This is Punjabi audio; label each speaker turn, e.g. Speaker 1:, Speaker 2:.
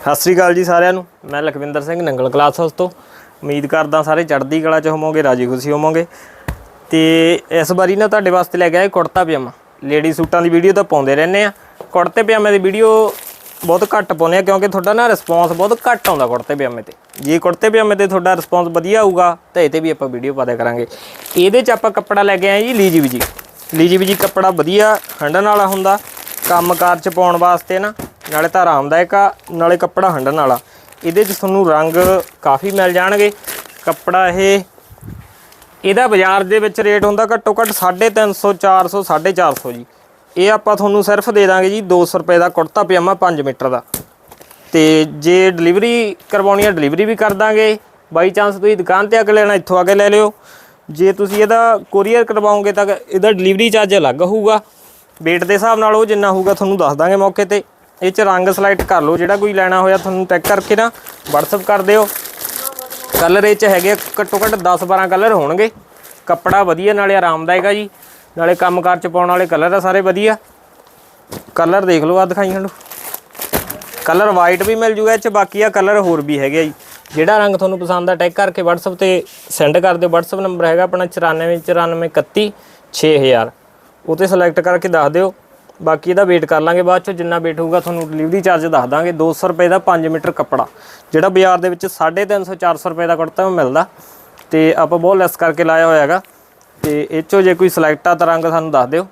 Speaker 1: ਸਤਿ ਸ੍ਰੀ ਅਕਾਲ ਜੀ ਸਾਰਿਆਂ ਨੂੰ। ਮੈਂ ਲਖਵਿੰਦਰ ਸਿੰਘ, ਨੰਗਲ ਕਲਾਸ ਹਾਊਸ ਤੋਂ। ਉਮੀਦ ਕਰਦਾ ਸਾਰੇ ਚੜ੍ਹਦੀ ਕਲਾ ਚ ਹੋਵੋਗੇ, ਰਾਜੀ ਖੁਸ਼ੀ ਹੋਵੋਗੇ। ਤੇ ਇਸ ਵਾਰੀ ਨਾ ਤੁਹਾਡੇ ਵਾਸਤੇ ਲੈ ਕੇ ਆਏ ਕੁੜਤਾ ਪਜਾਮਾ। ਲੇਡੀ ਸੂਟਾਂ ਦੀ ਵੀਡੀਓ ਤਾਂ ਪਾਉਂਦੇ ਰਹਿੰਦੇ ਆ। ਕੁੜਤੇ ਪਜਾਮੇ ਦੀ ਵੀਡੀਓ ਬਹੁਤ ਘੱਟ ਪਾਉਂਦੇ ਆ ਕਿਉਂਕਿ ਤੁਹਾਡਾ ਨਾ ਰਿਸਪੌਂਸ ਬਹੁਤ ਘੱਟ ਆਉਂਦਾ ਕੁੜਤੇ ਪਜਾਮੇ ਤੇ। ਜੇ ਕੁੜਤੇ ਪਜਾਮੇ ਤੇ ਤੁਹਾਡਾ ਰਿਸਪੌਂਸ ਵਧੀਆ ਆਊਗਾ, ਤਾਂ ਇਹ ਤੇ ਵੀ ਆਪਾਂ ਵੀਡੀਓ ਪਾ ਕਰਾਂਗੇ। ਇਹਦੇ ਚ ਆਪਾਂ ਕੱਪੜਾ ਲੈ ਕੇ ਆਏ ਜੀ ਲੀਜੀ ਜੀ ਲੀਜੀ ਜੀ ਕੱਪੜਾ ਵਧੀਆ ਹੰਡਣ ਵਾਲਾ ਹੁੰਦਾ। ਕੰਮਕਾਰ ਚ ਪਾਉਣ ਵਾਸਤੇ ਨਾ। ਨਾਲੇ ਤਾਂ ਆਰਾਮਦਾਇਕ ਆ, ਨਾਲੇ ਕੱਪੜਾ ਹੰਡਣ ਵਾਲਾ। ਇਹਦੇ 'ਚ ਤੁਹਾਨੂੰ ਰੰਗ ਕਾਫੀ ਮਿਲ ਜਾਣਗੇ। ਕੱਪੜਾ ਇਹ, ਇਹਦਾ ਬਾਜ਼ਾਰ ਦੇ ਵਿੱਚ ਰੇਟ ਹੁੰਦਾ ਘੱਟੋ ਘੱਟ 350 400 450 ਜੀ। ਇਹ ਆਪਾਂ ਤੁਹਾਨੂੰ ਸਿਰਫ ਦੇ ਦਾਂਗੇ ਜੀ 200 ਰੁਪਏ ਦਾ ਕੁੜਤਾ ਪਜਾਮਾ 5 ਮੀਟਰ ਦਾ। ਤੇ ਜੇ ਡਿਲੀਵਰੀ ਕਰਵਾਉਣੀ ਹੈ ਡਿਲੀਵਰੀ ਵੀ ਕਰ ਦਾਂਗੇ। ਬਾਈ ਚਾਂਸ ਤੁਸੀਂ ਦੁਕਾਨ ਤੇ ਆ ਕੇ ਲੈਣਾ, ਇੱਥੋਂ ਆ ਕੇ ਲੈ ਲਿਓ। ਜੇ ਤੁਸੀਂ ਇਹਦਾ ਕੋਰੀਅਰ ਕਰਵਾਓਗੇ ਤਾਂ ਇਹਦਾ ਡਿਲੀਵਰੀ ਚਾਰਜ ਅਲੱਗ ਹੋਊਗਾ। weight ਦੇ ਹਿਸਾਬ ਨਾਲ ਉਹ ਜਿੰਨਾ ਹੋਊਗਾ ਤੁਹਾਨੂੰ ਦੱਸ ਦਾਂਗੇ ਮੌਕੇ ਤੇ। ਇਹ ਚ ਰੰਗ ਸਿਲੈਕਟ ਕਰ ਲਓ ਜਿਹੜਾ ਕੋਈ ਲੈਣਾ ਹੋਇਆ ਤੁਹਾਨੂੰ ਟੈਗ ਕਰਕੇ ਨਾ WhatsApp ਕਰ ਦਿਓ। ਕਲਰ ਇਹ ਚ ਹੈਗੇ ਆ, ਘੱਟੋ ਘੱਟ 10 12 ਕਲਰ ਹੋਣਗੇ। ਕੱਪੜਾ ਵਧੀਆ ਨਾਲੇ ਆਰਾਮਦਾਇਕ ਆ ਜੀ। ਨਾਲੇ ਕੰਮਕਾਰ ਚ ਪਾਉਣ ਵਾਲੇ ਕਲਰ ਆ ਸਾਰੇ ਵਧੀਆ। ਕਲਰ ਦੇਖ ਲਓ ਆ ਦਿਖਾਈ ਸਾਨੂੰ ਕਲਰ ਵਾਈਟ ਵੀ ਮਿਲ ਜੂਗਾ ਇਹ ਚ ਬਾਕੀ ਆ ਕਲਰ ਹੋਰ ਵੀ ਹੈਗੇ ਆ ਜੀ। ਜਿਹੜਾ ਰੰਗ ਤੁਹਾਨੂੰ ਪਸੰਦ ਆ ਟੈਗ ਕਰਕੇ WhatsApp ਤੇ ਸੈਂਡ ਕਰ ਦਿਓ। WhatsApp ਨੰਬਰ ਹੈਗਾ ਆਪਣਾ 949431 6000 ਉਹ ਤੇ ਸਿਲੈਕਟ ਕਰਕੇ ਦੱਸ ਦਿਓ। ਬਾਕੀ ਇਹਦਾ ਵੇਟ ਕਰ ਲਾਂਗੇ ਬਾਅਦ 'ਚੋਂ, ਜਿੰਨਾ ਵੇਟ ਹੋਊਗਾ ਤੁਹਾਨੂੰ ਡਿਲੀਵਰੀ ਚਾਰਜ ਦੱਸ ਦਾਂਗੇ 200 ਰੁਪਏ ਦਾ 5 ਮੀਟਰ ਕੱਪੜਾ, ਜਿਹੜਾ ਬਾਜ਼ਾਰ ਦੇ ਵਿੱਚ 350 400 ਰੁਪਏ ਦਾ ਕੁੜਤਾ ਉਹ ਮਿਲਦਾ। ਤੇ ਆਪਾਂ ਬਹੁਤ ਲੈਸ ਕਰਕੇ ਲਾਇਆ ਹੋਇਆ ਹੈਗਾ। ਤੇ ਇਹ ਚੋਂ ਜੇ ਕੋਈ ਸਿਲੈਕਟ ਆ ਤਾਂ ਰੰਗ ਸਾਨੂੰ ਦੱਸ ਦਿਓ।